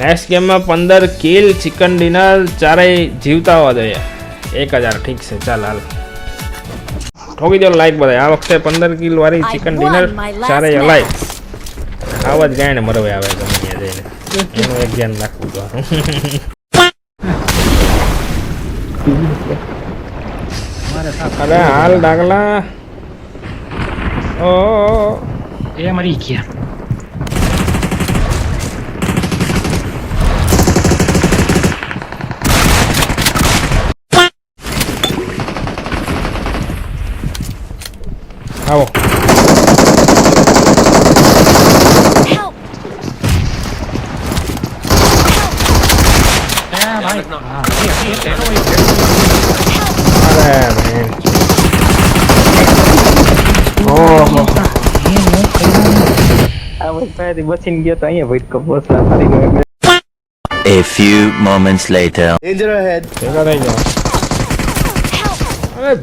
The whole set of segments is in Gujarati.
નેક્સ્ટ ગેમમાં પંદર કિલ ચિકન ડિનર ચારેય જીવતા હોવા જોઈએ. એક હજાર ઠીક છે ચાલ હાલ. ઠોકી દો લાઈક બધા આ વખતે પંદર કિલ વાળી ચિકન ડિનર ચારેય અલાય આવા જ ગાયને મરવે આવે ગમે જઈને. એનું એક ધ્યાન રાખવું તો અરે હાલ ડાગલા. ઓ એ મરી ગયા આવો Help! એ ભાઈ હા એ એ એ એનો એક અરે man. ઓહો એ હું કર્યું આ વખત પાસેથી બચીને ગયો તો અહીંયા ભટકો પોસલા મારી ગયો A few moments later. ભેગા થઈ જાઓ અરે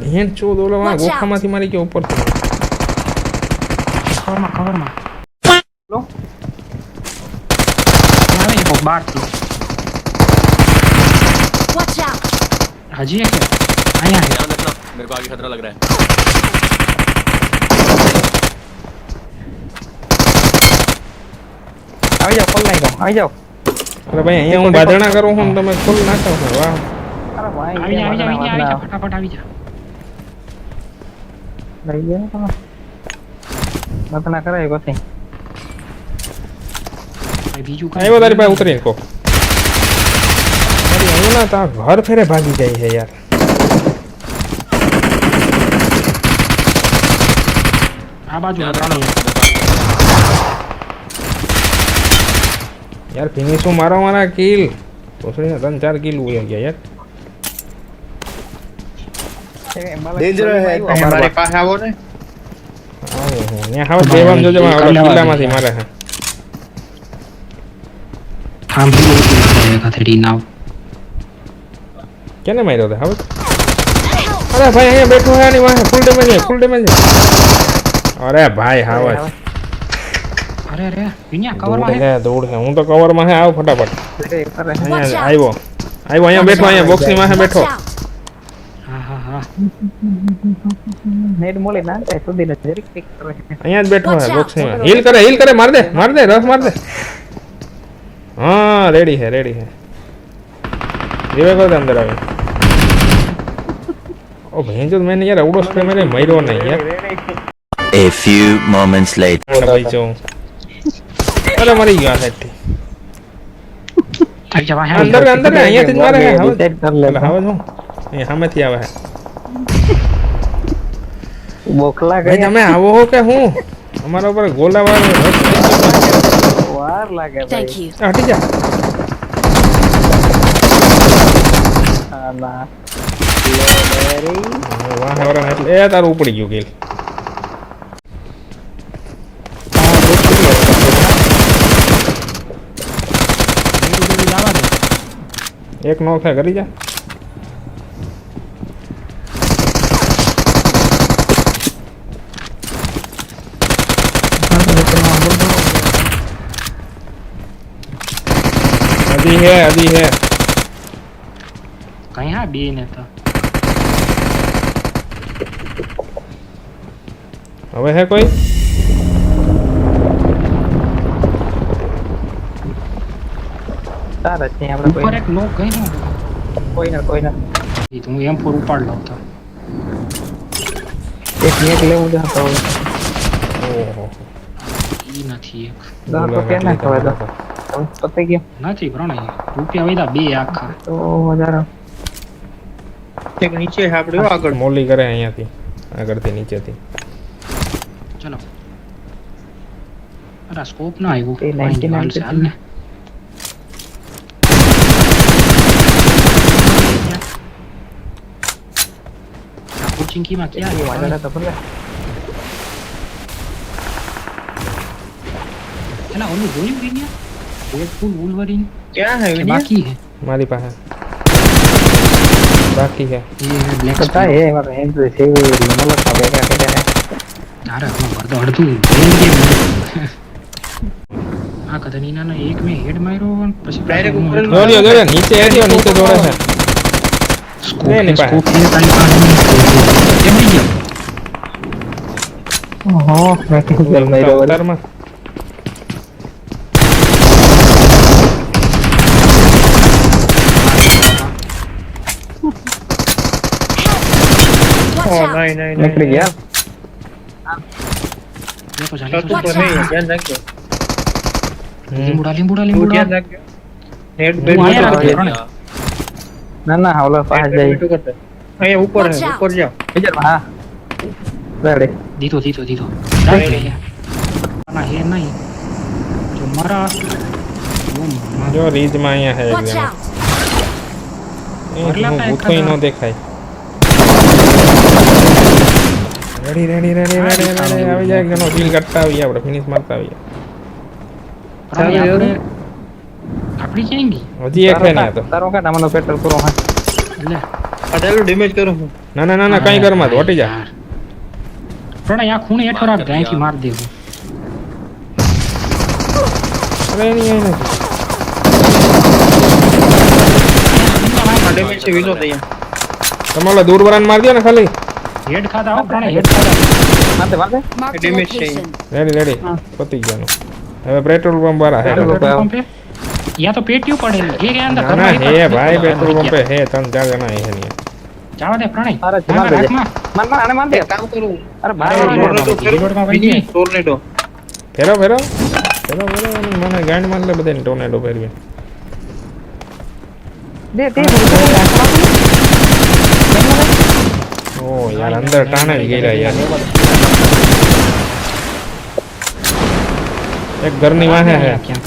થી Watch out! હજી એક છે. અહીંયા છે ध्यान रखना मेरे को आगे खतरा लग रहा है આવી જાઓ ખોલ નાખો આવી જાઓ અરે ભાઈ અહીંયા હું બાંધણા કરું છું ને તમે ખુલ નાખો છો વાહ અરે ભાઈ આવી જા આવી જા આવી જા, આવી જા વાંધા ફટાફટ આવી જા લઈ ગયા તમે મતના કરાય પછી ભાઈ બીજું કઈ આવ્યો તારી પાસે ઉતરી કો અરે અહીંયા ના તો આ ઘર ફેરે ભાગી જાય છે યાર આ બાજુ યાર ફિનિશો મારો મારા કિલ ભોસડીના ત્રણ ચાર કિલ ઉડી ગયા યાર ડેન્જર હે તમારે પાસે આવો ને આવો દેવામ જોજો કિલ્લામાંથી મારે હા આમ બી થેડી નાવ કેને માર્યો તે હવે અરે ભાઈ અહીંયા બેઠો હે આની વાહે ફૂલ ડેમેજ છે ફૂલ ડેમેજ છે અરે ભાઈ હાવ જ અરે અરે વિન્યા દોડ કવરમાં છે દોડ છે હું તો કવરમાં હે આવ ફટાફટ અહીંયા Watch out. આવ્યો આવ્યો અહીંયા બેઠો અહીંયા બોક્સની વાહે બેઠો Watch out! હા હા હા નેટ મોલે ના જાય સુધી ને જરીક પિક કરે અહીંયા જ બેઠો Watch હે out. બોક્સની વાહે હીલ કરે હીલ કરે માર દે માર દે રફ માર દે હા રેડી છે રેડી છે રીવે કરો અંદર આવી ઓ ભાઈ જો મેં યાર અવડો સ્પ્રે મેં મર્યો નહીં યાર. એ ફ્યુ મોમેન્ટ્સ લેટર ભાઈ જો. અરે મરી ગયો આ થી અંદર અંદર અહીંયા થી મારે હે. હવે. કર લે. હવે જો અહીંયા સામેથી આવે છે બોખલા તમે આવો હો કે હું? અમારા ઉપર ગોલા વાર વાર લાગે ભાઈ. હટી જા. ના. લેરી એટલે એ તારું ઉપડી ગયું દે એક નો થાય કરી જા હે હજી હે કઈ હા બે ને તો હવે હે કોઈ? તાર આપણે કોઈ એક નો કોઈ ના કોઈ તો હું એમ પર ઉપાડ લઉં તો. એક એક લેવું જ ઓહો. ઈ નથી એક. તો કે નથી પ્રણય રૂપિયા વૈદા બે આખા. તો વધારો. એક નીચે હાપડ્યો આગળ. મોલી કરે અહીંયાથી આગળથી નીચેથી. चलो। अरे स्कोप ना आई वो। पॉइंट से हमने कोचिंग की माँ क्या ये वाला था पर चला ओनली गोली भी नहीं डेडपूल वुल्वरिन क्या है वीडियो बाकी है? हमारे पास है। बाकी है। ये ब्लैक पता है मैं तो ऐसे ही मतलब सब क्या અડધું. એક મેં હેડ માર્યો પછી ઉપર નીચે હેડ્યો નીચે છે સ્કોપ. સ્કોપ કેમ નહીં ગયો? ઓહો મેં માર્યો. Oh, નીકળી ગયા? લેતો જા લેતો છત જા. ઉપર નહીં ધ્યાન રાખજો હમ. લીંબુડા લીંબુડા તું લીંબુડા ધ્યાન રાખજો નેટ હું બેટ આયા બધું રાખજો, કરી ત્રણે. ના ના ઓલો પાસે દે. જાય બેટું કરી દે. અહીંયા ઉપર Watch હે, out. ઉપર જાઓ વિચાર હા રેડી દીધો દીધો દીધો રાખ લે યાર. ના હે નહીં જો મારા ઓ મામા. જો રીજમાં અહીંયા છે એક Watch જણો. out! એ ભરલા હું તા ભૂતોય એખાદા. ન દેખાય ready ready ready ready ready આવી જાય એક ડીલ કરતા આવીએ આપણે ફિનિશ મારતા આવીએ. ચાલો, આપણે ક્યાં ગઈ હજી એક ને તો. તારો કાઢ નામનો પેટ્રોલ પૂરો હા એટલે આ ડેમેજ કરું હું. ના ના ના ના કઈ કરમાં તો હટી જા. પ્રણય આ ખૂણે હેઠો રાખ અહીંથી માર દેવું અરે એની અહીં નથી. આ ડેમેજ છે વિનોદ અહીંયા તમે દૂર વરાન માર દો ને ખાલી. હેડ ખાતા હો પ્રણય હેડ ખાતા મારતે મારતે Marked a Damage છે. location. રેડી રેડી હા. પતી ગયાનું હવે પેટ્રોલ પંપ વાળા હે પેટ્રોલ પેટ્રોલ પંપે યા તો પેટીયું પડેલી એ કે અંદર ના ના ઘરમાં હે એક જ ભાઈ પેટ્રોલ પેટ્રોલ પંપ પંપે હે ત્રણ ચાર જણા હે ને જાવા દે પ્રણય તારા જ ના, માર ના, દેજે. રાખમાં. માર માર આને માર દે એક કામ કરું અરે અરે, ભાઈ ટોર્નેડો ટોર્નેડોમાં વહી જાય. ટોર્નેડો ફેરો ફેરો ફેરો ફેરો અને મને ગાંડ માર લે બધાને ટોર્નેડો ફેરવી દે દે ઓ યાર અંદર ટાણે જ ગયેલા યાર એક ઘરની વાહે હે ક્યાંક.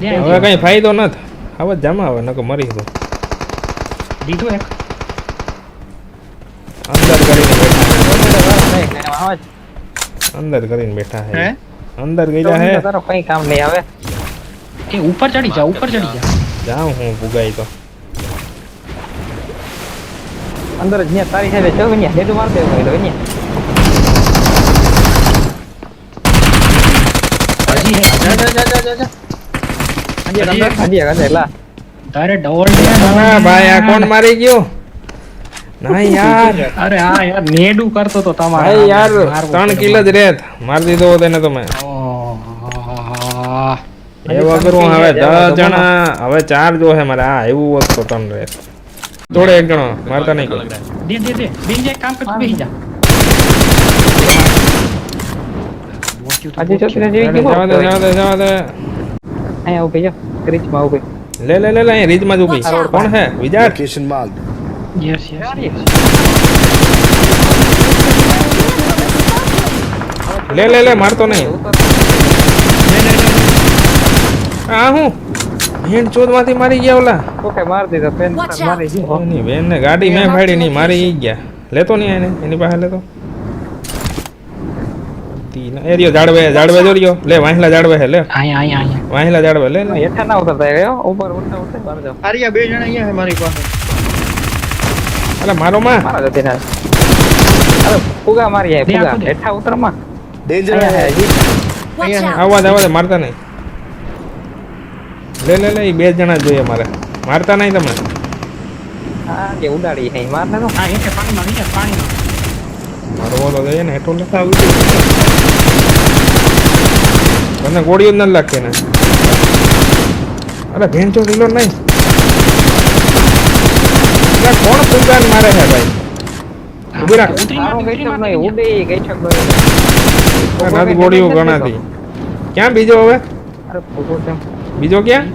દે, હવે કઈ ફાયદો નથ હવે જમા હવે નકો મરી તો દીધું એક અંદર કરીને બેઠા હા હે. અંદર કરીને બેઠા હે હે અંદર ગયેલા હે તારો કઈ કામ નહીં આવે એ ઉપર ચડી જા ઉપર ચડી જા જાઉં હું પુગાઈ તો અંદર જ તારી સાથે ચલ ન્યા હેડું માર દે ભાઈ ન્યા. હજી હે જા જા જા જા જા જા. હજી અંદર હજી અંદર લા તારે ડબલ ના ના ભાઈ આ કોણ મારી ગયો? ના યાર. અરે હા યાર નેડું કરતો તો તમારે ભાઈ યાર મારવું ત્રણ કિલ જ રેત. માર દીધો હોત એને તમે. એ વગરું હવે દસ જણા હવે ચાર જો હે મારે. હા એવું હોત તો ત્રણ રેત તોડે એક જણો મારતા નહીં કોઈ દે દે દે બેન જે કામ કર તું બેહી જા બોક્યું તો હજી બોક્યું. છોકરા જેવી રેડી, જવા દે કેવો જવા દે જવા દે અહીંયા ઊભી જો ક્રીચમાં ઊભી લે લે લે લે અહીંયા રીજમાં જ ઊભી Watch out. કોણ હે વિજાટ Location marked. Yes, yes, yes. લે લે લે મારતો નહીં આ હું હેડ ચોદમાંથી મારી ગયા ઓલા. ઓકે માર દીધો પેન Watch out. મારી ગયો એની બેન ને ગાડી મેં ફાડી નહીં મારી ઈ ગયા. લેતો નહીં એને એની પાસે લેતો. તી ના- એ રહ્યો જાડવે જાડવે જો રહ્યો. લે વાંહલા જાડવે હે લે. અહીંયા અહીંયા અહીંયા વાંહલા જાડવે લે લે હેઠા ના ઉતરતા ગયો ઉપર ઉઠતા ઉઠતા માર જાવ આર્યા બે જણા અહીંયા છે મારી પાસે. અલે મારો માં. મારા જતી ના. અરે ફુગા મારી આય બે ફુગા. આપો દે. હેઠા ઉતરમાં Danger અહીંયા ahead. હે જી. Watch Yeah. out! આવવા દે આવવા દે મારતા નહીં. લે લે લે બે જણા જોઈએ મારે. મારતા નહીં તમે? હા કે ઉડાડી હે માર ને તો. હા એટલે પાણીમાં વીજા પાણીમાં. મારો ઓલો જોઈએ ને હેઠો લે આવું છે. તને ગોળીઓ જ નથી લાગતી ને અરે ભેંચો રીલો નહીં. કોણ ફુગાન મારે છે ભાઈ? ઊભી રાખ. ઉડે ગઈ છક ગોળીઓ ગણાતી. ક્યાં બીજો હવે? અરે બીજો ક્યાં?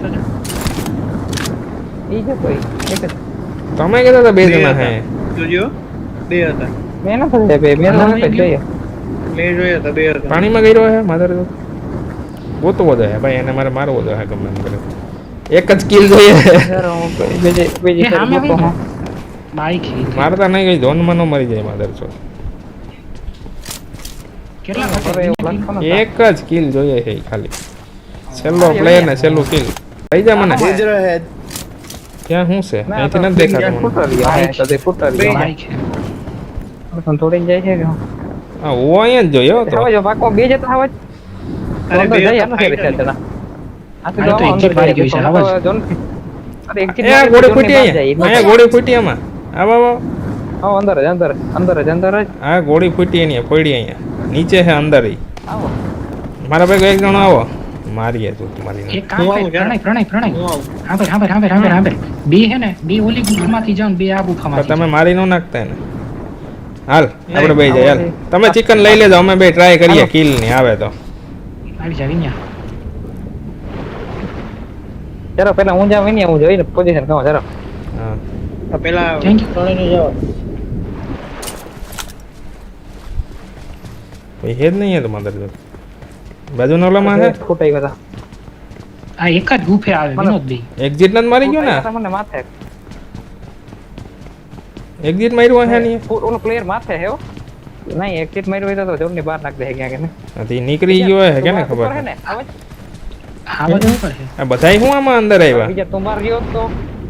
બીજો કોઈ. એક જ. તમે કહેતા હતા બે જણા હે. જોજો. બે હતા. મેં ના થશે બે મેં ના નથી જોઈએ મેં જોયા. હતા બે હતા. પાણીમાં ગઈ રહ્યો હે માધર ગોતવો દે હે ભાઈ એને મારે મારવો દે હે ગમે એમ કરે. એક જ કિલ જોઈએ. બીજી ગોતો. બાઈક મારતા નહીં ગઈ ધોનમાં મનો મરી જાય માધર છો એક જ કિલ જોઈએ છે ખાલી. છેલ્લો પ્લેયર ને છેલ્લું કિલ થઈ જા મને. ક્યાં શું છે ના, અહીંથી તો નથી દેખાતું મને ફૂટર હા, હે. પણ થોડીને જાય છે કે હા હું અહીંયા જ જોયો તો હવે જો પાકો બે જતા હવે અરે અંદર બે જઈએ, તો નથી રેખા આ તો અંદર મારી ગયો છે, આવાજ. જો અરે exit એ આ મારી ગોળી ફૂટી જાય, અહીંયા ગોળી ફૂટી આમાં આવો આવો આવો અંદર જ અંદર જ, અંદર જ અંદર જ હા ગોળી ફૂટી એની પડી અહીંયા નીચે છે અંદર મારા ભાઈ એક જણો આવો મારીએ તું મારી એક કામ કર પ્રણય પ્રણય પ્રણય. હા ભાઈ હા ભાઈ હા ભાઈ હા ભાઈ બે હે ને બે ઓલી ગુફામાંથી જાઓ ને બે આ તો ગુફામાંથી તમે મારી ન નાખતા ને હાલ આપણે બે જાય હાલ. તમે ચિકન લઈ લેજો અમે બે ટ્રાય કરીએ. કિલની આવે તો. આવી જાવ અહીંયા. ચાલો પેલા હું જાવ એની હું જોઈને પોઝિશન કહો ચાલો. હા. પેલા થેન્ક યુ ત્રણેયને જવા. દો. કોઈ હે જ નહીં તો. મદર બાજુના ઓલામાં છે ફૂટાઈ ગયા આ એક જ ગુફે આવે વિનોદભાઈ એક્ઝિટ ન મારી ગયો ને? મને માથે. એક્ઝિટ માર્યું હે નહીં? ઓલો પ્લેયર માથે હે નહીં એક્ઝિટ માર્યું હોય તો જોરની બહાર નાખ દે ક્યાં કે ને નથી નીકળી ગયો હે કે ને ખબર હે? ને હા બધું આ બધાય હું આમાં અંદર આવ્યા? બીજા તું બહાર ગયો તો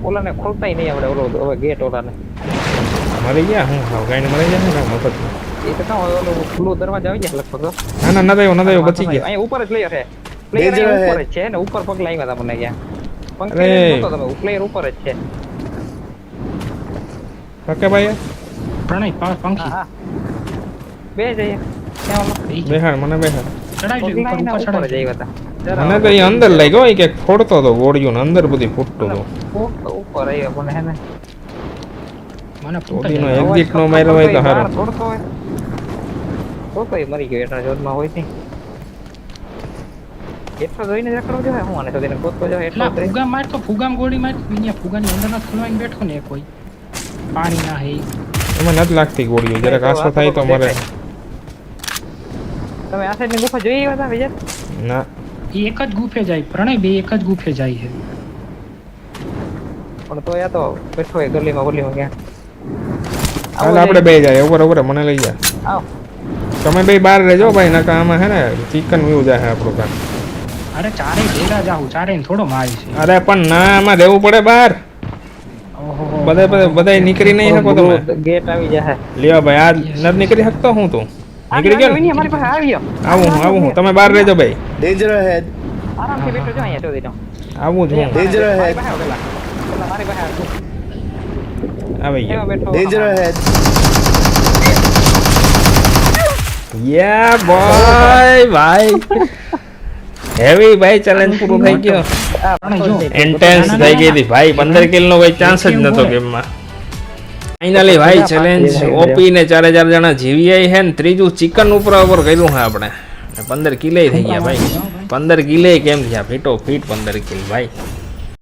ઓલાને ખોલતાય નહીં આવડે ઓલો હવે ગેટ ઓલાને. મરી ગયા? હું ગાઈને મરી ગયા ને? મફતમાં એ તો કાં હોય, ઓલો ખુલ્લો દરવાજો આવી જાય લગભગ. ના ના નદાયો નદાયો બચી ગયા. અહીંયા ઉપર જ પ્લેયર છે. પ્લેયર ઉપર જ છે ને ઉપર પગ લાવ્યા હતા મને ક્યાં પંખી અરે. તમે પ્લેયર ઉપર જ છે. ઓકે ભાઈ પ્રણય પંખી. બે જઈએ ક્યાં ઓલો બે બેહાડ મને બેહાડ. ચડાવી ઉપર લાવીને ઉપર ઉપર જ ચડાવી આવ્યા હતા. મને તો અંદર લઈ ગયો કે ફોડતો હતો ગોળીઓ ને અંદર બધી ફૂટતો હતો ઉપર આવ્યો પણ હે ને. મને exit નો માર્યો હોય તો હારું. થોડતો હોય. તો મરી ગયો એટલા જોરમાં હોય નહીં એટલો જોઈને રખડો જોઈએ? હું આને તો તેને ગોતતો જાય એટલો એટલા ફુગા માર તો ફુગામ ગોળી માર અહીંયા ફુગાની અંદર ના ખોલવાઈને બેઠો ને કોઈ. પાણી ના હે. એમાં નથી લાગતી ગોળીઓ. જરાક આસો થાય તો મારે તમે આ સાઈડની ગુફા જોઈ આવ્યા હતા વિજય? ના. એ એક જ ગુફે જાય. પ્રણય બે એક જ ગુફે જાય છે. પણ તો યા તો બેઠો હોય ગલીમાં ગલીમાં ગયા હાલ આપણે બે જાય. ઉપર ઉપર મને લઈ જા. આવ. તમે ભાઈ બહાર રહેજો ભાઈ ના આમાં હે ને ચિકન વ્યૂ જાય આપણું કામ. અરે ચારે ભેગા જાહું ચારે થોડો મારી છે. અરે પણ ના આમાં રહેવું પડે બહાર. બધા બધા બધા નીકળી નહીં શકો તમે. ગેટ આવી જાય લ્યો ભાઈ આ નથી નીકળી શકતો હું તું? નીકળી ગયો ને? અમારી પાસે આવી આવું હું આવું હું. તમે બહાર રહેજો ભાઈ. ડેન્જર હેડ આરામથી બેઠો જો અહીંયા તો તો આવું છું ડેન્જર હેડ મારી પાસે આવ ગયો ડેન્જર Danger યા બોય ભાઈ હેવી ભાઈ ચેલેન્જ પૂરું થઈ ગયો. ઇન્ટેન્સ થઈ ગઈ હતી ભાઈ. પંદર કિલ નો કોઈ ચાન્સ જ નતો ગેમમાં. ફાઇનલી ભાઈ ચેલેન્જ ઓપી ને ચારે ચાર જણા જીવી હે ને ત્રીજું ચિકન ઉપર ઉપર કર્યું હે આપણે. પંદર કિલે થઈ ગયા ભાઈ. પંદર કિલે કેમ થયા? ફીટો ફીટ પંદર કિલ ભાઈ.